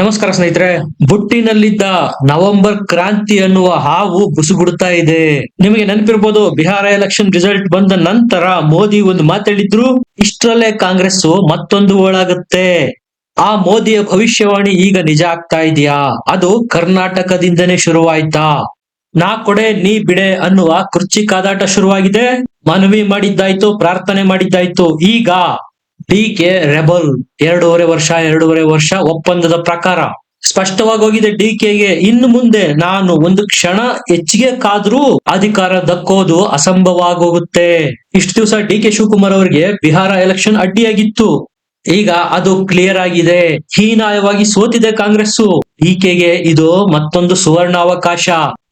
ನಮಸ್ಕಾರ ಸ್ನೇಹಿತರೆ ಬುಟ್ಟಿನಲ್ಲಿದ್ದ ನವೆಂಬರ್ ಕ್ರಾಂತಿ ಅನ್ನುವ ಹಾವು ಬುಸುಗುಡ್ತಾ ಇದೆ. ನಿಮಗೆ ನೆನಪಿರ್ಬೋದು, ಬಿಹಾರ ಎಲೆಕ್ಷನ್ ರಿಸಲ್ಟ್ ಬಂದ ನಂತರ ಮೋದಿ ಒಂದು ಮಾತಾಡಿದ್ರು ಇಷ್ಟರಲ್ಲೇ ಕಾಂಗ್ರೆಸ್ ಮತ್ತೊಂದು ಓಳಾಗುತ್ತೆ ಆ ಮೋದಿಯ ಭವಿಷ್ಯವಾಣಿ ಈಗ ನಿಜ ಆಗ್ತಾ ಇದೆಯಾ? ಅದು ಕರ್ನಾಟಕದಿಂದನೇ ಶುರುವಾಯ್ತಾ? ನಾ ಕೊಡೆ, ನೀ ಬಿಡೆ ಅನ್ನುವ ಕುರ್ಚಿ ಕಾದಾಟ ಶುರುವಾಗಿದೆ. ಮನವಿ ಮಾಡಿದ್ದಾಯ್ತು, ಪ್ರಾರ್ಥನೆ ಮಾಡಿದ್ದಾಯ್ತು. ಈಗ ಡಿ ಕೆ ರೆಬಲ್ ಎರಡೂವರೆ ವರ್ಷ ಎರಡೂವರೆ ವರ್ಷ ಒಪ್ಪಂದದ ಪ್ರಕಾರ. ಸ್ಪಷ್ಟವಾಗಿ ಹೋಗಿದೆ ಡಿ ಕೆಗೆ ಇನ್ನು ಮುಂದೆ ನಾನು ಒಂದು ಕ್ಷಣ ಹೆಚ್ಚಿಗೆ ಕಾದ್ರೂ ಅಧಿಕಾರ ದಕ್ಕೋದು ಅಸಂಭವ ಆಗೋಗುತ್ತೆ ಇಷ್ಟು ದಿವಸ ಡಿ ಕೆ ಶಿವಕುಮಾರ್ ಅವರಿಗೆ ಬಿಹಾರ ಎಲೆಕ್ಷನ್ ಅಡ್ಡಿಯಾಗಿತ್ತು. ಈಗ ಅದು ಕ್ಲಿಯರ್ ಆಗಿದೆ. ಹೀನಾಯವಾಗಿ ಸೋತಿದೆ ಕಾಂಗ್ರೆಸ್ ಡಿಕೆಗೆ ಇದು ಮತ್ತೊಂದು ಸುವರ್ಣ ಅವಕಾಶ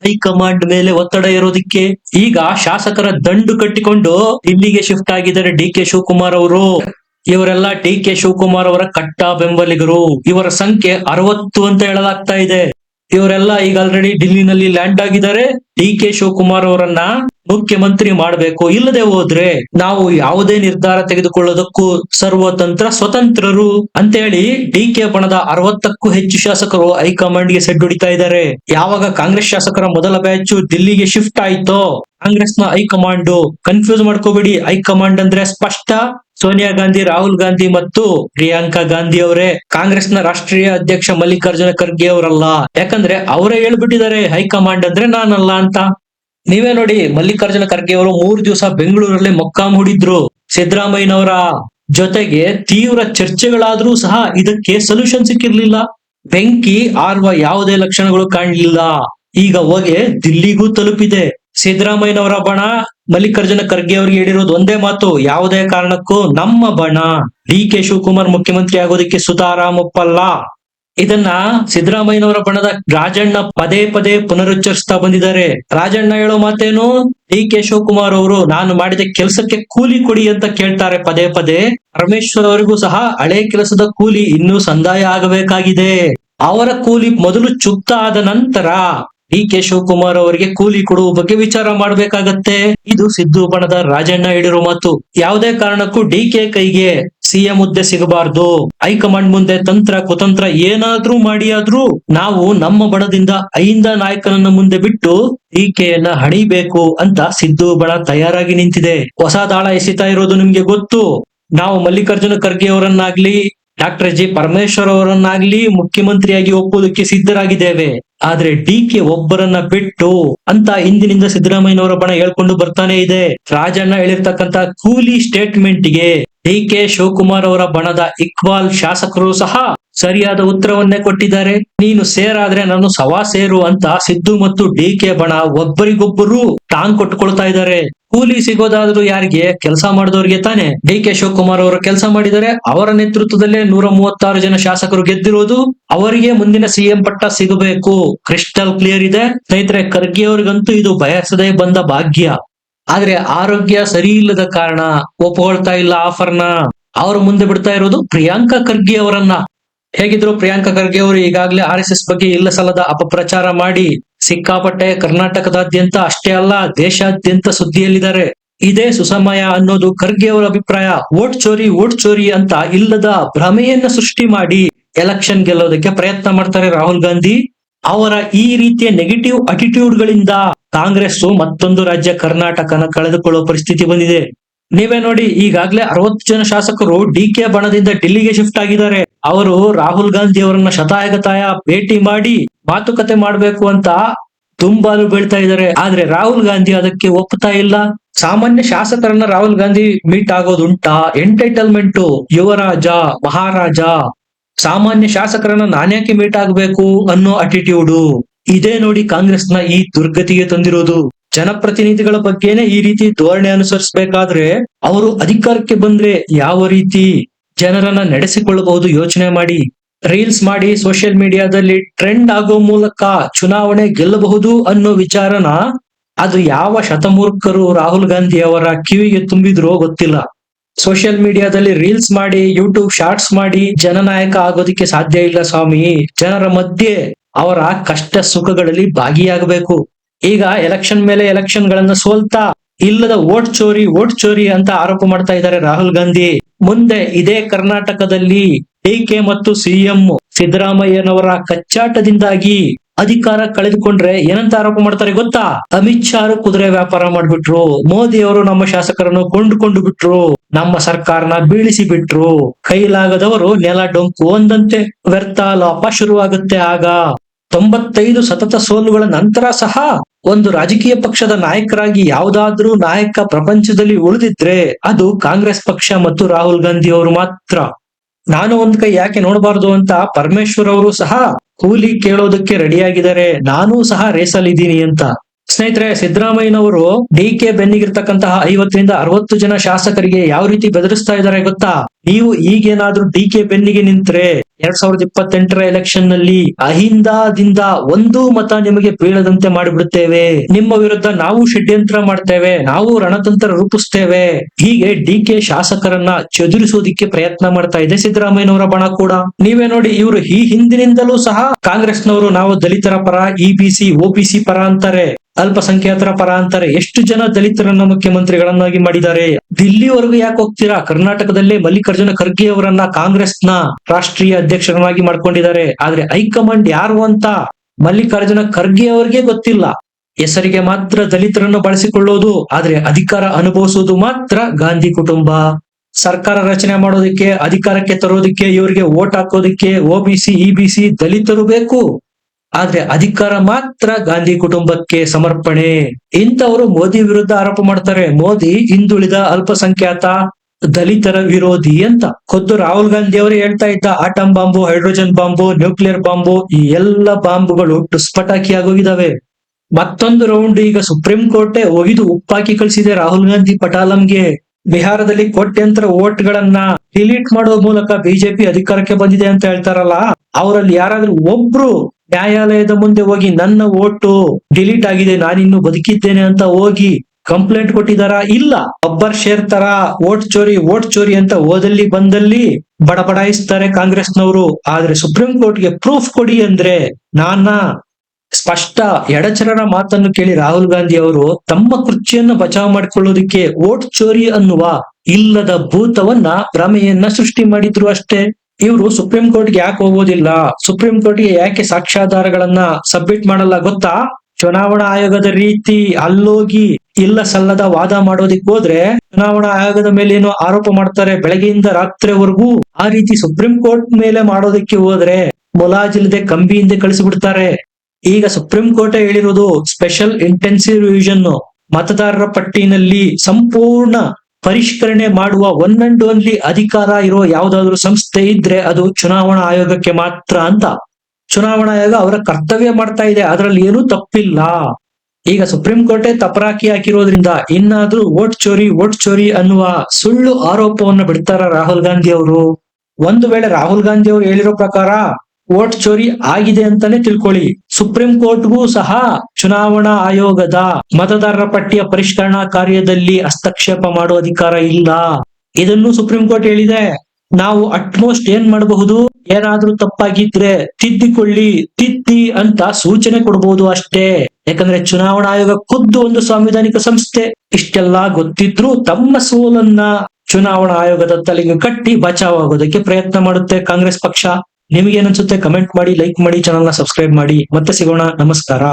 ಹೈಕಮಾಂಡ್ ಮೇಲೆ ಒತ್ತಡ ಇರೋದಕ್ಕೆ ಈಗ ಶಾಸಕರ ದಂಡು ಕಟ್ಟಿಕೊಂಡು ಇಲ್ಲಿಗೆ ಶಿಫ್ಟ್ ಆಗಿದ್ದಾರೆ ಡಿ ಕೆ ಶಿವಕುಮಾರ್ ಅವರು. ಇವರೆಲ್ಲ ಡಿ ಕೆ ಶಿವಕುಮಾರ್ ಅವರ ಕಟ್ಟ ಬೆಂಬಲಿಗರು. ಇವರ ಸಂಖ್ಯೆ ಅರವತ್ತು ಅಂತ ಹೇಳಲಾಗ್ತಾ ಇದೆ. ಇವರೆಲ್ಲ ಈಗ ಆಲ್ರೆಡಿ ಡಿಲ್ಲಿನಲ್ಲಿ ಲ್ಯಾಂಡ್ ಆಗಿದ್ದಾರೆ. ಡಿ ಕೆ ಶಿವಕುಮಾರ್ ಅವರನ್ನ ಮುಖ್ಯಮಂತ್ರಿ ಮಾಡಬೇಕು. ಇಲ್ಲದೆ ಹೋದ್ರೆ ನಾವು ಯಾವುದೇ ನಿರ್ಧಾರ ತೆಗೆದುಕೊಳ್ಳೋದಕ್ಕೂ ಸರ್ವತಂತ್ರ ಸ್ವತಂತ್ರರು ಅಂತ ಹೇಳಿ ಡಿ ಕೆ ಬಣದ ಅರವತ್ತಕ್ಕೂ ಹೆಚ್ಚು ಶಾಸಕರು ಹೈಕಮಾಂಡ್ಗೆ ಸೆಡ್ ಹೊಡಿತಾ ಇದ್ದಾರೆ. ಯಾವಾಗ ಕಾಂಗ್ರೆಸ್ ಶಾಸಕರ ಮೊದಲ ಬ್ಯಾಚ್ ದಿಲ್ಲಿಗೆ ಶಿಫ್ಟ್ ಆಯ್ತೋ ಕಾಂಗ್ರೆಸ್ನ ಹೈಕಮಾಂಡ್ ಕನ್ಫ್ಯೂಸ್ ಮಾಡ್ಕೋಬೇಡಿ. ಹೈಕಮಾಂಡ್ ಅಂದ್ರೆ ಸ್ಪಷ್ಟ. ಸೋನಿಯಾ ಗಾಂಧಿ, ರಾಹುಲ್ ಗಾಂಧಿ ಮತ್ತು ಪ್ರಿಯಾಂಕಾ ಗಾಂಧಿ ಅವರೇ. ಕಾಂಗ್ರೆಸ್ನ ರಾಷ್ಟ್ರೀಯ ಅಧ್ಯಕ್ಷ ಮಲ್ಲಿಕಾರ್ಜುನ ಖರ್ಗೆ ಅವರಲ್ಲ. ಯಾಕಂದ್ರೆ ಅವರೇ ಹೇಳ್ಬಿಟ್ಟಿದ್ದಾರೆ ಹೈಕಮಾಂಡ್ ಅಂದ್ರೆ ನಾನಲ್ಲ ಅಂತ. ನೀವೇ ನೋಡಿ, ಮಲ್ಲಿಕಾರ್ಜುನ ಖರ್ಗೆ ಅವರು ಮೂರು ದಿವಸ ಬೆಂಗಳೂರಲ್ಲಿ ಮೊಕ್ಕಾಂ ಹೂಡಿದ್ರು. ಸಿದ್ದರಾಮಯ್ಯನವರ ಜೊತೆಗೆ ತೀವ್ರ ಚರ್ಚೆಗಳಾದ್ರೂ ಸಹ ಇದಕ್ಕೆ ಸೊಲ್ಯೂಷನ್ ಸಿಕ್ಕಿರ್ಲಿಲ್ಲ. ಬೆಂಕಿ ಆರ್ವ ಯಾವುದೇ ಲಕ್ಷಣಗಳು ಕಾಣಲಿಲ್ಲ. ಈಗ ಹೊಗೆ ದಿಲ್ಲಿಗೂ ತಲುಪಿದೆ. ಸಿದ್ದರಾಮಯ್ಯನವರ ಬಣ ಮಲ್ಲಿಕಾರ್ಜುನ ಖರ್ಗೆ ಅವರಿಗೆ ಹೇಳಿರೋದು ಒಂದೇ ಮಾತು, ಯಾವುದೇ ಕಾರಣಕ್ಕೂ ನಮ್ಮ ಬಣ. ಡಿ ಕೆ ಶಿವಕುಮಾರ್ ಮುಖ್ಯಮಂತ್ರಿ ಆಗೋದಕ್ಕೆ ಸುತಾರಾಮಪ್ಪಲ್ಲ ಇದನ್ನ ಸಿದ್ದರಾಮಯ್ಯನವರ ಬಣದ ರಾಜಣ್ಣ ಪದೇ ಪದೇ ಪುನರುಚ್ಚರಿಸ್ತಾ ಬಂದಿದ್ದಾರೆ. ರಾಜಣ್ಣ ಹೇಳೋ ಮಾತೇನು? ಡಿ ಕೆ ಶಿವಕುಮಾರ್ ಅವರು, ನಾನು ಮಾಡಿದ ಕೆಲಸಕ್ಕೆ ಕೂಲಿ ಕೊಡಿ ಅಂತ ಕೇಳ್ತಾರೆ ಪದೇ ಪದೇ. ಪರಮೇಶ್ವರ್ ಅವರಿಗೂ ಸಹ ಹಳೆ ಕೆಲಸದ ಕೂಲಿ ಇನ್ನೂ ಸಂದಾಯ ಆಗಬೇಕಾಗಿದೆ. ಅವರ ಕೂಲಿ ಮೊದಲು ಚುಕ್ತ ಆದ ನಂತರ ಡಿ ಕೆ ಶಿವಕುಮಾರ್ ಅವರಿಗೆ ಕೂಲಿ ಕೊಡುವ ಬಗ್ಗೆ ವಿಚಾರ ಮಾಡಬೇಕಾಗತ್ತೆ. ಇದು ಸಿದ್ದು ಬಣದ ರಾಜಣ್ಣ ಹೇಳಿರೋ ಮಾತು. ಯಾವುದೇ ಕಾರಣಕ್ಕೂ ಡಿ ಕೆ ಕೈಗೆ ಸಿಎಂ ಹುದ್ದೆ ಸಿಗಬಾರ್ದು. ಹೈಕಮಾಂಡ್ ಮುಂದೆ ತಂತ್ರ, ಕುತಂತ್ರ ಏನಾದ್ರೂ ಮಾಡಿಯಾದ್ರೂ ನಾವು ನಮ್ಮ ಬಣದಿಂದ ಐಂದ ನಾಯಕನನ್ನ ಮುಂದೆ ಬಿಟ್ಟು ಡಿ ಕೆಯನ್ನ ಹಣಿಬೇಕು ಅಂತ ಸಿದ್ದು ಬಣ ತಯಾರಾಗಿ ನಿಂತಿದೆ. ಹೊಸ ದಾಳ ಎಸಿತಾ ಇರೋದು ನಿಮ್ಗೆ ಗೊತ್ತು. ನಾವು ಮಲ್ಲಿಕಾರ್ಜುನ ಖರ್ಗೆ ಅವರನ್ನಾಗ್ಲಿ ಡಾಕ್ಟರ್ ಜಿ ಪರಮೇಶ್ವರ್ ಅವರನ್ನಾಗ್ಲಿ ಮುಖ್ಯಮಂತ್ರಿಯಾಗಿ ಒಪ್ಪುವುದಕ್ಕೆ ಸಿದ್ಧರಾಗಿದ್ದೇವೆ. ಆದ್ರೆ ಡಿ ಕೆ ಒಬ್ಬರನ್ನ ಬಿಟ್ಟು ಅಂತ ಹಿಂದಿನಿಂದ ಸಿದ್ದರಾಮಯ್ಯನವರ ಬಣ ಹೇಳ್ಕೊಂಡು ಬರ್ತಾನೆ ಇದೆ. ರಾಜಣ್ಣ ಹೇಳಿರ್ತಕ್ಕಂತ ಕೂಲಿ ಸ್ಟೇಟ್ಮೆಂಟ್ಗೆ ಡಿ ಕೆ ಶಿವಕುಮಾರ್ ಅವರ ಬಣದ ಇಕ್ಬಾಲ್ ಶಾಸಕರು ಸಹ ಸರಿಯಾದ ಉತ್ತರವನ್ನೇ ಕೊಟ್ಟಿದ್ದಾರೆ. ನೀನು ಸೇರಾದ್ರೆ ನಾನು ಸವಾ ಸೇರು ಅಂತ ಸಿದ್ದು ಮತ್ತು ಡಿ ಕೆ ಬಣ ಒಬ್ಬರಿಗೊಬ್ಬರು ಟಾಂಗ್ ಕೊಟ್ಕೊಳ್ತಾ ಇದ್ದಾರೆ. ಕೂಲಿ ಸಿಗೋದಾದ್ರೂ ಯಾರಿಗೆ, ಕೆಲಸ ಮಾಡಿದವರಿಗೆ ತಾನೆ ಡಿ ಕೆ ಶಿವಕುಮಾರ್ ಅವರು ಕೆಲಸ ಮಾಡಿದರೆ ಅವರ ನೇತೃತ್ವದಲ್ಲೇ ನೂರ ಮೂವತ್ತಾರು ಜನ ಶಾಸಕರು ಗೆದ್ದಿರುವುದು ಅವರಿಗೆ ಮುಂದಿನ ಸಿಎಂ ಪಟ್ಟ ಸಿಗಬೇಕು. ಕ್ರಿಸ್ಟಲ್ ಕ್ಲಿಯರ್ ಇದೆ. ಸ್ನೇಹಿತರೆ, ಖರ್ಗೆ ಅವ್ರಿಗಂತೂ ಇದು ಬಯಸದೇ ಬಂದ ಭಾಗ್ಯ. ಆದ್ರೆ ಆರೋಗ್ಯ ಸರಿ ಇಲ್ಲದ ಕಾರಣ ಒಪ್ಕೊಳ್ತಾ ಇಲ್ಲ ಆಫರ್ನ. ಅವರು ಮುಂದೆ ಬಿಡ್ತಾ ಇರೋದು ಪ್ರಿಯಾಂಕಾ ಖರ್ಗೆ ಅವರನ್ನ. ಹೇಗಿದ್ರು ಪ್ರಿಯಾಂಕಾ ಖರ್ಗೆ ಅವರು ಈಗಾಗಲೇ ಆರ್ ಎಸ್ ಎಸ್ ಬಗ್ಗೆ ಇಲ್ಲ ಸಲದ ಅಪಪ್ರಚಾರ ಮಾಡಿ ಸಿಕ್ಕಾಪಟ್ಟೆ ಕರ್ನಾಟಕದಾದ್ಯಂತ ಅಷ್ಟೇ ಅಲ್ಲ ದೇಶಾದ್ಯಂತ ಸುದ್ದಿಯಲ್ಲಿದ್ದಾರೆ. ಇದೇ ಸುಸಮಯ ಅನ್ನೋದು ಖರ್ಗೆ ಅವರ ಅಭಿಪ್ರಾಯ. ವೋಟ್ ಚೋರಿ ವೋಟ್ ಚೋರಿ ಅಂತ ಇಲ್ಲದ ಭ್ರಮೆಯನ್ನ ಸೃಷ್ಟಿ ಮಾಡಿ ಎಲೆಕ್ಷನ್ ಗೆಲ್ಲೋದಕ್ಕೆ ಪ್ರಯತ್ನ ಮಾಡ್ತಾರೆ ರಾಹುಲ್ ಗಾಂಧಿ. ಅವರ ಈ ರೀತಿಯ ನೆಗೆಟಿವ್ ಅಟಿಟ್ಯೂಡ್ ಗಳಿಂದ ಕಾಂಗ್ರೆಸ್ ಮತ್ತೊಂದು ರಾಜ್ಯ ಕರ್ನಾಟಕನ ಕಳೆದುಕೊಳ್ಳುವ ಪರಿಸ್ಥಿತಿ ಬಂದಿದೆ. ನೀವೇ ನೋಡಿ, ಈಗಾಗಲೇ ಅರವತ್ತು ಜನ ಶಾಸಕರು ಡಿ ಕೆ ಬಣದಿಂದ ಡೆಲ್ಲಿಗೆ ಶಿಫ್ಟ್ ಆಗಿದ್ದಾರೆ. ಅವರು ರಾಹುಲ್ ಗಾಂಧಿ ಅವರನ್ನ ಶತಾಯಗತಾಯ ಭೇಟಿ ಮಾಡಿ ಮಾತುಕತೆ ಮಾಡ್ಬೇಕು ಅಂತ ತುಂಬಾಲು ಬೀಳ್ತಾ ಇದ್ದಾರೆ. ಆದ್ರೆ ರಾಹುಲ್ ಗಾಂಧಿ ಅದಕ್ಕೆ ಒಪ್ಪುತ್ತಾ ಇಲ್ಲ. ಸಾಮಾನ್ಯ ಶಾಸಕರನ್ನ ರಾಹುಲ್ ಗಾಂಧಿ ಮೀಟ್ ಆಗೋದುಂಟಾ? ಎಂಟೈಟಲ್ಮೆಂಟ್ ಯುವರಾಜ, ಮಹಾರಾಜ. ಸಾಮಾನ್ಯ ಶಾಸಕರನ್ನ ನಾನ್ಯಾಕೆ ಮೀಟ್ ಆಗ್ಬೇಕು ಅನ್ನೋ ಅಟಿಟ್ಯೂಡು ಇದೇ ನೋಡಿ ಕಾಂಗ್ರೆಸ್ನ ಈ ದುರ್ಗತಿಗೆ ತಂದಿರೋದು. ಜನಪ್ರತಿನಿಧಿಗಳ ಬಗ್ಗೆನೆ ಈ ರೀತಿ ಧೋರಣೆ ಅನುಸರಿಸಬೇಕಾದ್ರೆ ಅವರು ಅಧಿಕಾರಕ್ಕೆ ಬಂದ್ರೆ ಯಾವ ರೀತಿ ಜನರನ್ನ ನಡೆಸಿಕೊಳ್ಳಬಹುದು ಯೋಚನೆ ಮಾಡಿ, ರೀಲ್ಸ್ ಮಾಡಿ, ಸೋಷಿಯಲ್ ಮೀಡಿಯಾದಲ್ಲಿ ಟ್ರೆಂಡ್ ಆಗೋ ಮೂಲಕ ಚುನಾವಣೆ ಗೆಲ್ಲಬಹುದು ಅನ್ನೋ ವಿಚಾರನ ಅದು ಯಾವ ಶತಮೂರ್ಖರು ರಾಹುಲ್ ಗಾಂಧಿ ಅವರ ಕಿವಿಗೆ ತುಂಬಿದ್ರೋ ಗೊತ್ತಿಲ್ಲ. ಸೋಷಿಯಲ್ ಮೀಡಿಯಾದಲ್ಲಿ ರೀಲ್ಸ್ ಮಾಡಿ, ಯೂಟ್ಯೂಬ್ ಶಾರ್ಟ್ಸ್ ಮಾಡಿ ಜನನಾಯಕ ಆಗೋದಿಕ್ಕೆ ಸಾಧ್ಯ ಇಲ್ಲ ಸ್ವಾಮಿ. ಜನರ ಮಧ್ಯೆ ಅವರ ಕಷ್ಟ ಸುಖಗಳಲ್ಲಿ ಭಾಗಿಯಾಗಬೇಕು. ಈಗ ಎಲೆಕ್ಷನ್ ಮೇಲೆ ಎಲೆಕ್ಷನ್ ಗಳನ್ನ ಸೋಲ್ತಾ ಇಲ್ಲದ ವೋಟ್ ಚೋರಿ ವೋಟ್ ಚೋರಿ ಅಂತ ಆರೋಪ ಮಾಡ್ತಾ ಇದ್ದಾರೆ ರಾಹುಲ್ ಗಾಂಧಿ. ಮುಂದೆ ಇದೇ ಕರ್ನಾಟಕದಲ್ಲಿ ಡಿಕೆ ಮತ್ತು ಸಿಎಂ ಸಿದ್ದರಾಮಯ್ಯನವರ ಕಚ್ಚಾಟದಿಂದಾಗಿ ಅಧಿಕಾರ ಕಳೆದುಕೊಂಡ್ರೆ ಏನಂತ ಆರೋಪ ಮಾಡ್ತಾರೆ ಗೊತ್ತಾ? ಅಮಿತ್ ಶಾ ಅವರು ಕುದುರೆ ವ್ಯಾಪಾರ ಮಾಡ್ಬಿಟ್ರು ಮೋದಿ ಅವರು ನಮ್ಮ ಶಾಸಕರನ್ನು ಕೊಂಡುಕೊಂಡು ಬಿಟ್ರು, ನಮ್ಮ ಸರ್ಕಾರನ ಬೀಳಿಸಿ ಬಿಟ್ರು. ಕೈಲಾಗದವರು ನೆಲ ಡೊಂಕು ಒಂದಂತೆ ವ್ಯರ್ಥ, ಲಾಪ ಶುರುವಾಗುತ್ತೆ ಆಗ. ತೊಂಬತ್ತೈದು ಸತತ ಸೋಲುಗಳ ನಂತರ ಸಹ ಒಂದು ರಾಜಕೀಯ ಪಕ್ಷದ ನಾಯಕರಾಗಿ ಯಾವುದಾದ್ರೂ ನಾಯಕ ಪ್ರಪಂಚದಲ್ಲಿ ಉಳಿದಿದ್ರೆ ಅದು ಕಾಂಗ್ರೆಸ್ ಪಕ್ಷ ಮತ್ತು ರಾಹುಲ್ ಗಾಂಧಿ ಅವರು ಮಾತ್ರ. ನಾನು ಒಂದ್ ಕೈ ಯಾಕೆ ನೋಡಬಾರದು ಅಂತ ಪರಮೇಶ್ವರ್ ಅವರು ಸಹ ಕೂಲಿ ಕೇಳೋದಕ್ಕೆ ರೆಡಿಯಾಗಿದ್ದಾರೆ. ನಾನೂ ಸಹ ರೇಸಲ್ಲಿದ್ದೀನಿ ಅಂತ. ಸ್ನೇಹಿತರೆ, ಸಿದ್ದರಾಮಯ್ಯನವರು ಡಿ ಕೆ ಬೆನ್ನಿಗಿರ್ತಕ್ಕಂತಹ ಐವತ್ತರಿಂದ ಅರವತ್ತು ಜನ ಶಾಸಕರಿಗೆ ಯಾವ ರೀತಿ ಬೆದರಿಸ್ತಾ ಇದ್ದಾರೆ ಗೊತ್ತಾ? ನೀವು ಈಗೇನಾದ್ರೂ ಡಿ ಕೆ ಬೆನ್ನಿಗೆ ನಿಂತ್ರೆ ಎರಡ್ ಸಾವಿರದ ಇಪ್ಪತ್ತೆಂಟರ ಎಲೆಕ್ಷನ್ನಲ್ಲಿ ಅಹಿಂದಾದಿಂದ ಒಂದು ಮತ ನಿಮಗೆ ಬೀಳದಂತೆ ಮಾಡಿಬಿಡುತ್ತೇವೆ. ನಿಮ್ಮ ವಿರುದ್ಧ ನಾವು ಷಡ್ಯಂತ್ರ ಮಾಡ್ತೇವೆ, ನಾವು ರಣತಂತ್ರ ರೂಪಿಸ್ತೇವೆ. ಹೀಗೆ ಡಿ ಕೆ ಶಾಸಕರನ್ನ ಚದುರಿಸೋದಿಕ್ಕೆ ಪ್ರಯತ್ನ ಮಾಡ್ತಾ ಇದೆ ಸಿದ್ದರಾಮಯ್ಯನವರ ಬಣ ಕೂಡ. ನೀವೇ ನೋಡಿ ಇವರು ಈ ಹಿಂದಿನಿಂದಲೂ ಸಹ ಕಾಂಗ್ರೆಸ್ನವರು ನಾವು ದಲಿತರ ಪರ, ಇ ಬಿ ಸಿ ಸಿ ಪರ ಅಂತಾರೆ. ಅಲ್ಪಸಂಖ್ಯಾತರ ಪರ ಅಂತಾರೆ. ಎಷ್ಟು ಜನ ದಲಿತರನ್ನ ಮುಖ್ಯಮಂತ್ರಿಗಳನ್ನಾಗಿ ಮಾಡಿದ್ದಾರೆ? ದಿಲ್ಲಿವರೆಗೂ ಯಾಕೆ ಹೋಗ್ತೀರಾ? ಕರ್ನಾಟಕದಲ್ಲೇ ಮಲ್ಲಿಕಾರ್ಜುನ ಖರ್ಗೆ ಅವರನ್ನ ಕಾಂಗ್ರೆಸ್ನ ರಾಷ್ಟ್ರೀಯ ಅಧ್ಯಕ್ಷರನ್ನಾಗಿ ಮಾಡ್ಕೊಂಡಿದ್ದಾರೆ. ಆದ್ರೆ ಹೈಕಮಾಂಡ್ ಯಾರು ಅಂತ ಮಲ್ಲಿಕಾರ್ಜುನ ಖರ್ಗೆ ಅವರಿಗೆ ಗೊತ್ತಿಲ್ಲ. ಹೆಸರಿಗೆ ಮಾತ್ರ ದಲಿತರನ್ನು ಬಳಸಿಕೊಳ್ಳೋದು, ಆದ್ರೆ ಅಧಿಕಾರ ಅನುಭವಿಸೋದು ಮಾತ್ರ ಗಾಂಧಿ ಕುಟುಂಬ. ಸರ್ಕಾರ ರಚನೆ ಮಾಡೋದಕ್ಕೆ, ಅಧಿಕಾರಕ್ಕೆ ತರೋದಕ್ಕೆ, ಇವರಿಗೆ ವೋಟ್ ಹಾಕೋದಕ್ಕೆ ಒಬಿಸಿ ಇಬಿಸಿ ದಲಿತರು ಬೇಕು. ಆದ್ರೆ ಅಧಿಕಾರ ಮಾತ್ರ ಗಾಂಧಿ ಕುಟುಂಬಕ್ಕೆ ಸಮರ್ಪಣೆ. ಇಂಥವರು ಮೋದಿ ವಿರುದ್ಧ ಆರೋಪ ಮಾಡ್ತಾರೆ. ಮೋದಿ ಹಿಂದುಳಿದ ಅಲ್ಪಸಂಖ್ಯಾತ ದಲಿತರ ವಿರೋಧಿ ಅಂತ ಖುದ್ದು ರಾಹುಲ್ ಗಾಂಧಿ ಅವರು ಹೇಳ್ತಾ ಇದ್ದ atom bomb hydrogen bomb nuclear bomb ಈ ಎಲ್ಲ ಬಾಂಬುಗಳು ದುಸ್ಪಟಾಕಿ ಆಗೋಗಿದಾವೆ. ಮತ್ತೊಂದು ರೌಂಡ್ ಈಗ ಸುಪ್ರೀಂ ಕೋರ್ಟೆ ಒಗಿದು ಉಪ್ಪಾಕಿ ಕಳಿಸಿದೆ ರಾಹುಲ್ ಗಾಂಧಿ ಪಟಾಲಂಗೆ. ಬಿಹಾರದಲ್ಲಿ ಕೋಟ್ಯಂತರ ವೋಟ್ ಗಳನ್ನ ಡಿಲೀಟ್ ಮಾಡೋ ಮೂಲಕ ಬಿಜೆಪಿ ಅಧಿಕಾರಕ್ಕೆ ಬಂದಿದೆ ಅಂತ ಹೇಳ್ತಾರಲ್ಲ, ಅವರಲ್ಲಿ ಯಾರಾದ್ರೂ ಒಬ್ರು ನ್ಯಾಯಾಲಯದ ಮುಂದೆ ಹೋಗಿ ನನ್ನ ಓಟು ಡಿಲೀಟ್ ಆಗಿದೆ, ನಾನಿನ್ನು ಬದುಕಿದ್ದೇನೆ ಅಂತ ಹೋಗಿ ಕಂಪ್ಲೇಂಟ್ ಕೊಟ್ಟಿದಾರ? ಇಲ್ಲ. ಅಬ್ಬರ್ ಶೇರ್ ತರ ವೋಟ್ ಚೋರಿ ವೋಟ್ ಚೋರಿ ಅಂತ ಓದಲ್ಲಿ ಬಂದಲ್ಲಿ ಬಡಬಡಾಯಿಸ್ತಾರೆ ಕಾಂಗ್ರೆಸ್ನವರು. ಆದ್ರೆ ಸುಪ್ರೀಂ ಕೋರ್ಟ್ಗೆ ಪ್ರೂಫ್ ಕೊಡಿ ಅಂದ್ರೆ ನಾನ ಸ್ಪಷ್ಟ ಎಡಚರನ ಮಾತನ್ನು ಕೇಳಿ ರಾಹುಲ್ ಗಾಂಧಿ ಅವರು ತಮ್ಮ ಕುರ್ಚಿಯನ್ನು ಬಚಾವ್ ಮಾಡಿಕೊಳ್ಳೋದಕ್ಕೆ ವೋಟ್ ಚೋರಿ ಅನ್ನುವ ಇಲ್ಲದ ಭೂತವನ್ನ ಭ್ರಮೆಯನ್ನ ಸೃಷ್ಟಿ ಮಾಡಿದ್ರು ಅಷ್ಟೇ. ಇವರು ಸುಪ್ರೀಂ ಕೋರ್ಟ್ಗೆ ಯಾಕೆ ಹೋಗೋದಿಲ್ಲ? ಸುಪ್ರೀಂ ಕೋರ್ಟ್ಗೆ ಯಾಕೆ ಸಾಕ್ಷ್ಯಾಧಾರಗಳನ್ನ ಸಬ್ಮಿಟ್ ಮಾಡಲ್ಲ ಗೊತ್ತಾ? ಚುನಾವಣಾ ಆಯೋಗದ ರೀತಿ ಅಲ್ಲೋಗಿ ಇಲ್ಲ ಸಲ್ಲದ ವಾದ ಮಾಡೋದಿಕ್ ಹೋದ್ರೆ ಚುನಾವಣಾ ಆಯೋಗದ ಮೇಲೆ ಏನೋ ಆರೋಪ ಮಾಡ್ತಾರೆ ಬೆಳಗ್ಗೆಯಿಂದ ರಾತ್ರಿವರೆಗೂ. ಆ ರೀತಿ ಸುಪ್ರೀಂ ಕೋರ್ಟ್ ಮೇಲೆ ಮಾಡೋದಕ್ಕೆ ಹೋದ್ರೆ ಮುಲಾಜಿಲ್ಲದೆ ಕಂಬಿಯಿಂದ ಕಳಿಸಿಬಿಡ್ತಾರೆ. ಈಗ ಸುಪ್ರೀಂ ಕೋರ್ಟ್ ಹೇಳಿರೋದು ಸ್ಪೆಷಲ್ ಇಂಟೆನ್ಸಿವ್ ರಿವಿಷನ್. ಮತದಾರರ ಪಟ್ಟಿನಲ್ಲಿ ಸಂಪೂರ್ಣ ಪರಿಷ್ಕರಣೆ ಮಾಡುವ ಒನ್ ಅಂಡ್ ಓನ್ಲಿ ಅಧಿಕಾರ ಇರೋ ಯಾವ್ದಾದ್ರು ಸಂಸ್ಥೆ ಇದ್ರೆ ಅದು ಚುನಾವಣಾ ಆಯೋಗಕ್ಕೆ ಮಾತ್ರ ಅಂತ. ಚುನಾವಣಾ ಆಯೋಗ ಅವರ ಕರ್ತವ್ಯ ಮಾಡ್ತಾ ಇದೆ. ಅದರಲ್ಲಿ ಏನೂ ತಪ್ಪಿಲ್ಲ. ಈಗ ಸುಪ್ರೀಂ ಕೋರ್ಟೇ ತಪರಾಕಿ ಹಾಕಿರೋದ್ರಿಂದ ಇನ್ನಾದ್ರೂ ಓಟ್ ಚೋರಿ ಓಟ್ ಚೋರಿ ಅನ್ನುವ ಸುಳ್ಳು ಆರೋಪವನ್ನು ಬಿಡ್ತಾರ ರಾಹುಲ್ ಗಾಂಧಿ ಅವರು? ಒಂದು ವೇಳೆ ರಾಹುಲ್ ಗಾಂಧಿ ಅವರು ಹೇಳಿರೋ ಪ್ರಕಾರ ಓಟ್ ಚೋರಿ ಆಗಿದೆ ಅಂತಾನೆ ತಿಳ್ಕೊಳ್ಳಿ. ಸುಪ್ರೀಂ ಕೋರ್ಟ್ಗೂ ಸಹ ಚುನಾವಣಾ ಆಯೋಗದ ಮತದಾರರ ಪಟ್ಟಿಯ ಪರಿಷ್ಕರಣಾ ಕಾರ್ಯದಲ್ಲಿ ಹಸ್ತಕ್ಷೇಪ ಮಾಡುವ ಅಧಿಕಾರ ಇಲ್ಲ. ಇದನ್ನು ಸುಪ್ರೀಂ ಕೋರ್ಟ್ ಹೇಳಿದೆ. ನಾವು ಅಟ್ಮೋಸ್ಟ್ ಏನ್ ಮಾಡಬಹುದು? ಏನಾದ್ರೂ ತಪ್ಪಾಗಿದ್ರೆ ತಿದ್ದಿಕೊಳ್ಳಿ, ತಿದ್ದಿ ಅಂತ ಸೂಚನೆ ಕೊಡಬಹುದು ಅಷ್ಟೇ. ಯಾಕಂದ್ರೆ ಚುನಾವಣಾ ಆಯೋಗ ಖುದ್ದು ಒಂದು ಸಾಂವಿಧಾನಿಕ ಸಂಸ್ಥೆ. ಇಷ್ಟೆಲ್ಲಾ ಗೊತ್ತಿದ್ರು ತಮ್ಮ ಸೋಲನ್ನ ಚುನಾವಣಾ ಆಯೋಗದ ತಲೆಗೆ ಕಟ್ಟಿ ಬಚಾವ್ ಆಗೋದಕ್ಕೆ ಪ್ರಯತ್ನ ಮಾಡುತ್ತೆ ಕಾಂಗ್ರೆಸ್ ಪಕ್ಷ. ನಿಮಗೇನನ್ಸುತ್ತೆ ಕಮೆಂಟ್ ಮಾಡಿ ಲೈಕ್ ಮಾಡಿ ಚಾನಲ್ನ ಸಬ್ಸ್ಕ್ರೈಬ್ ಮಾಡಿ. ಮತ್ತೆ ಸಿಗೋಣ. ನಮಸ್ಕಾರ.